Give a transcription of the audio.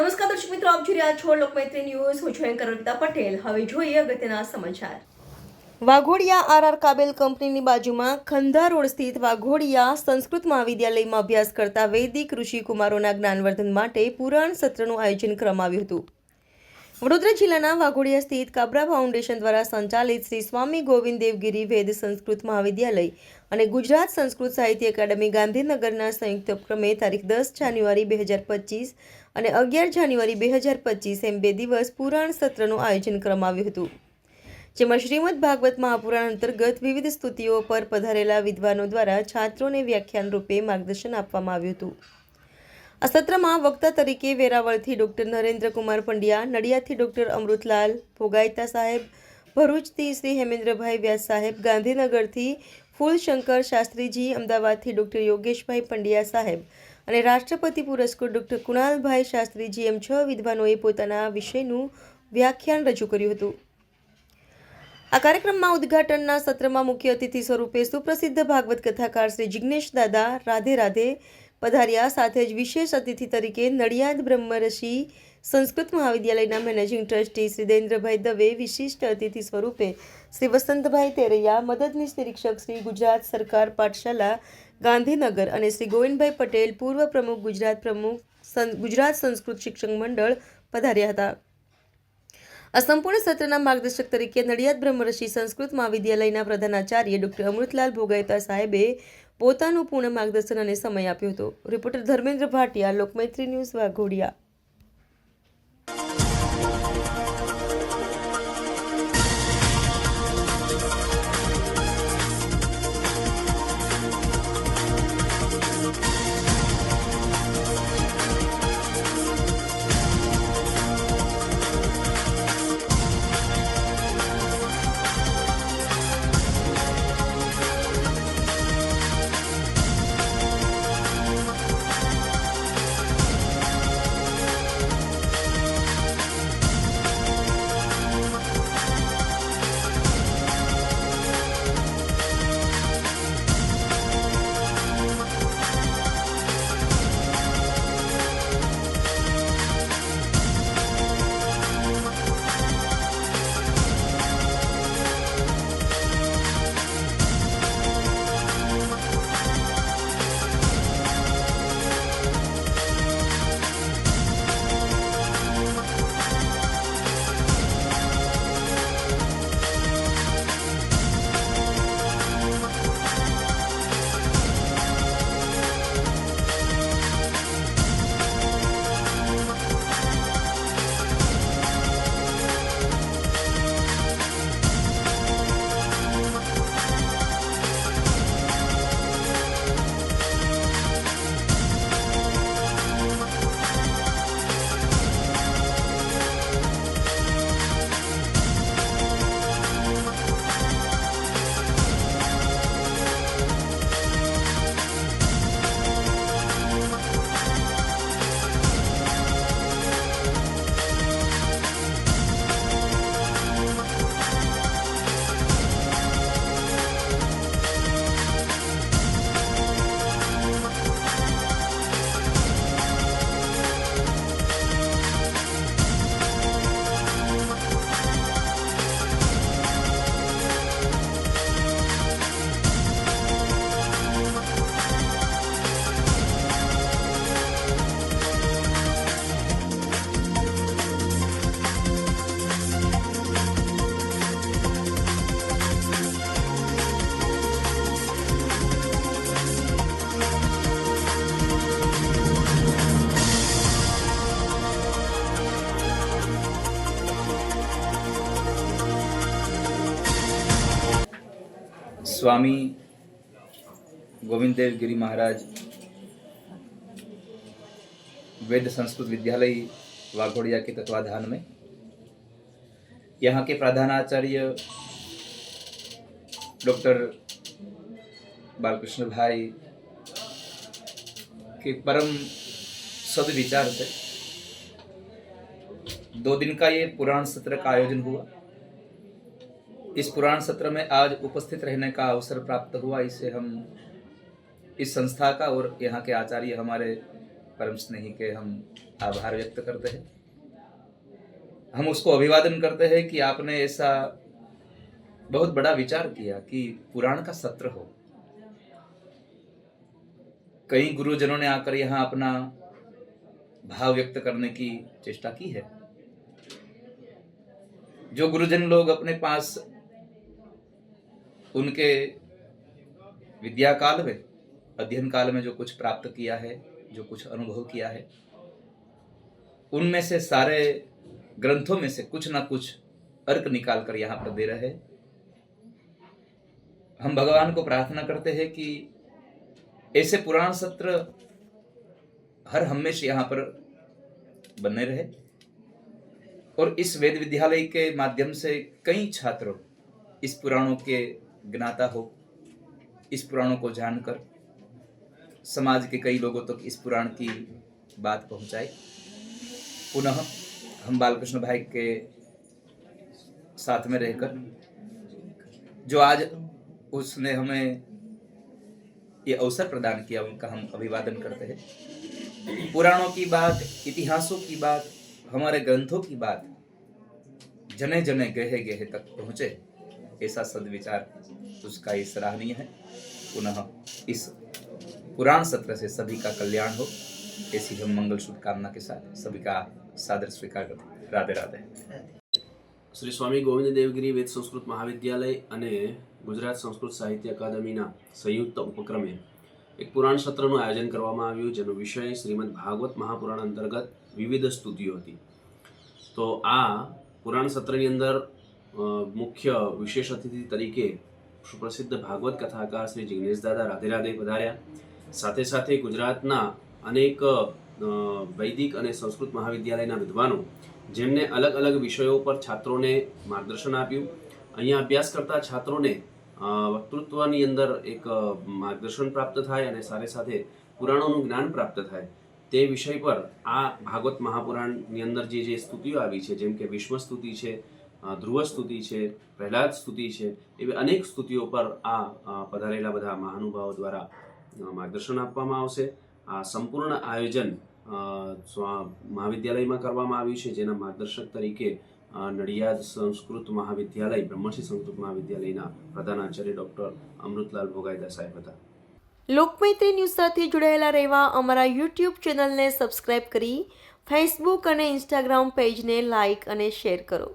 નમસ્કાર દર્શક મિત્રો, આપ જોઈ રહ્યા છો લોકમૈત્રી ન્યૂઝ. હું છું એન્કર પટેલ. હવે જોઈએ અગત્યના સમાચાર. વાઘોડિયા આરઆર કાબેલ કંપનીની બાજુમાં ખંધા રોડ સ્થિત વાઘોડિયા સંસ્કૃત મહાવિદ્યાલયમાં અભ્યાસ કરતા વૈદિક ઋષિ કુમારોના જ્ઞાનવર્ધન માટે પુરાણ સત્રનું આયોજન કરવામાં આવ્યું હતું. વડોદરા જિલ્લાના વાઘોડિયા સ્થિત કાબરા ફાઉન્ડેશન દ્વારા સંચાલિત શ્રી સ્વામી ગોવિંદ દેવગીરી વેદ સંસ્કૃત મહાવિદ્યાલય અને ગુજરાત સંસ્કૃત સાહિત્ય એકેડમી ગાંધીનગરના સંયુક્ત ઉપક્રમે તારીખ દસ જાન્યુઆરી બે હજાર પચીસ અને અગિયાર જાન્યુઆરી બે હજાર પચીસ એમ બે દિવસ પુરાણ સત્રનું આયોજન કરવામાં આવ્યું હતું. જેમાં શ્રીમદ ભાગવત મહાપુરાણ અંતર્ગત વિવિધ સ્તુતિઓ પર પધારેલા વિદ્વાનો દ્વારા છાત્રોને વ્યાખ્યાન રૂપે માર્ગદર્શન આપવામાં આવ્યું હતું. આ સત્રમાં વક્તા તરીકે વેરાવળથી ડૉક્ટર નરેન્દ્રકુમાર પંડ્યા, નડિયાદથી ડૉક્ટર અમૃતલાલ ભોગાયતા સાહેબ, ભરૂચથી શ્રી હેમેન્દ્રભાઈ વ્યાસ સાહેબ, ગાંધીનગરથી ફૂલશંકર શાસ્ત્રીજી, અમદાવાદથી ડૉક્ટર યોગેશભાઈ પંડ્યા સાહેબ અને રાષ્ટ્રપતિ પુરસ્કૃત ડૉક્ટર કુણાલભાઈ શાસ્ત્રીજી એમ છ વિદ્વાનોએ પોતાના વિષયનું વ્યાખ્યાન રજૂ કર્યું હતું. આ કાર્યક્રમમાં ઉદ્ઘાટનના સત્રમાં મુખ્ય અતિથિ સ્વરૂપે સુપ્રસિદ્ધ ભાગવત કથાકાર શ્રી જિગ્નેશ દાદા, રાધે રાધે પધાર્યા. સાથે જ વિશેષ અતિથિ તરીકે નડિયાદ બ્રહ્મર્ષિ સંસ્કૃત મહાવિદ્યાલયના મેનેજિંગ ટ્રસ્ટી શ્રી દેન્દ્રભાઈ દવે વિશિષ્ટ અતિથિ સ્વરૂપે શ્રી વસંતભાઈ તેરૈયા, મદદનીશ નિરીક્ષક શ્રી ગુજરાત સરકાર પાઠશાલા ગાંધીનગર અને શ્રી ગોવિંદભાઈ પટેલ પૂર્વ પ્રમુખ ગુજરાત પ્રમુખ ગુજરાત સંસ્કૃત શિક્ષક મંડળ પધાર્યા હતા. આ સંપૂર્ણ સત્રના માર્ગદર્શક તરીકે નડિયાદ બ્રહ્મર્ષિ સંસ્કૃત મહાવિદ્યાલયના પ્રધાનાચાર્ય ડોક્ટર અમૃતલાલ ભોગાયતા સાહેબે પોતાનું પૂર્ણ માર્ગદર્શન અને સમય આપ્યો હતો. Reporter Dharmendra Bhatia, Lokmaitri news Vaghodia. स्वामी गोविंद देव गिरी महाराज, वेद संस्कृत विद्यालय वाघोड़िया के तत्वाधान में। यहाँ के प्रधानाचार्य डॉक्टर बालकृष्ण भाई के परम सदविचार से दो दिन का ये पुराण सत्र का आयोजन हुआ। इस पुराण सत्र में आज उपस्थित रहने का अवसर प्राप्त हुआ, इसे हम इस संस्था का और यहाँ के आचार्य हमारे परम स्नेही के हम आभार व्यक्त करते हैं। हम उसको अभिवादन करते हैं कि आपने ऐसा बहुत बड़ा विचार किया कि पुराण का सत्र हो। कई गुरुजनों ने आकर यहाँ अपना भाव व्यक्त करने की चेष्टा की है। जो गुरुजन लोग अपने पास उनके विद्या काल में, अध्ययन काल में जो कुछ प्राप्त किया है, जो कुछ अनुभव किया है, उनमें से सारे ग्रंथों में से कुछ ना कुछ अर्क निकाल कर यहाँ पर दे रहे हैं। हम भगवान को प्रार्थना करते हैं कि ऐसे पुराण सत्र हर हमेशा यहाँ पर बने रहे और इस वेद विद्यालय के माध्यम से कई छात्र, इस पुराणों के ज्ञाता हो, इस पुराणों को जानकर, समाज के कई लोगों तक तो इस पुराण की बात पहुँचाए पुनः हम बालकृष्ण भाई के साथ में रहकर, जो आज उसने हमें ये अवसर प्रदान किया, उनका हम अभिवादन करते हैं। पुराणों की बात, इतिहासों की बात, हमारे ग्रंथों की बात, जने जने गहे गहे तक पहुँचे। ऐसा सदविचार उसका ये सराहनीय है पुनः इस पुराण सत्र से सभी का कल्याण हो ऐसी हम मंगल शुभकामना के साथ सभी का सादर स्वीकार करते हैं। राधे राधे શ્રી સ્વામી ગોવિંદ દેવગિરી વેદ સંસ્કૃત મહાવિદ્યાલય અને ગુજરાત સંસ્કૃત સાહિત્ય અકાદમીના સંયુક્ત ઉપક્રમે એક પુરાણ સત્રનું આયોજન કરવામાં આવ્યું જેનો વિષય શ્રીમદ ભાગવત મહાપુરાણ અંતર્ગત વિવિધ સ્તુતિઓ હતી તો આ પુરાણ સત્રની અંદર અ, મુખ્ય વિશેષ અતિથિ તરીકે સુપ્રસિદ્ધ ભાગવત કથાકાર શ્રી જિગ્નેશ દાદા રાધે રાધે પધાર્યા. સાથે સાથે ગુજરાતના અનેક વૈદિક અને સંસ્કૃત મહાવિદ્યાલયના વિદ્વાનો, જેમને અલગ અલગ વિષયો પર છાત્રોને માર્ગદર્શન આપ્યું. અહીંયા અભ્યાસ કરતા છાત્રોને વક્તૃત્વની અંદર એક માર્ગદર્શન પ્રાપ્ત થાય અને સાથે સાથે પુરાણોનું જ્ઞાન પ્રાપ્ત થાય. તે વિષય પર આ ભાગવત મહાપુરાણની અંદર જે જે સ્તુતિઓ આવી છે, જેમ કે વિશ્વ સ્તુતિ છે ધ્રુવ સ્તુતિ છે, પ્રહલાદ સ્તુતિ છે, એવી અનેક સ્તુતિઓ પર આ પધારેલા બધા મહાનુભાવો દ્વારા માર્ગદર્શન આપવામાં આવશે. આ સંપૂર્ણ આયોજન મહાવિદ્યાલયમાં કરવામાં આવ્યું છે, જેના માર્ગદર્શક તરીકે નડિયાદ સંસ્કૃત મહાવિદ્યાલય બ્રહ્મશ્રી સંસ્કૃત મહાવિદ્યાલયના પ્રધાનાચાર્ય ડૉક્ટર અમૃતલાલ ભોગાયદા સાહેબ હતા. લોકમૈત્રી ન્યૂઝ સાથે જોડાયેલા રહેવા અમારા યુટ્યુબ ચેનલને સબસ્ક્રાઇબ કરી, ફેસબુક અને ઇન્સ્ટાગ્રામ પેજને લાઇક અને શેર કરો.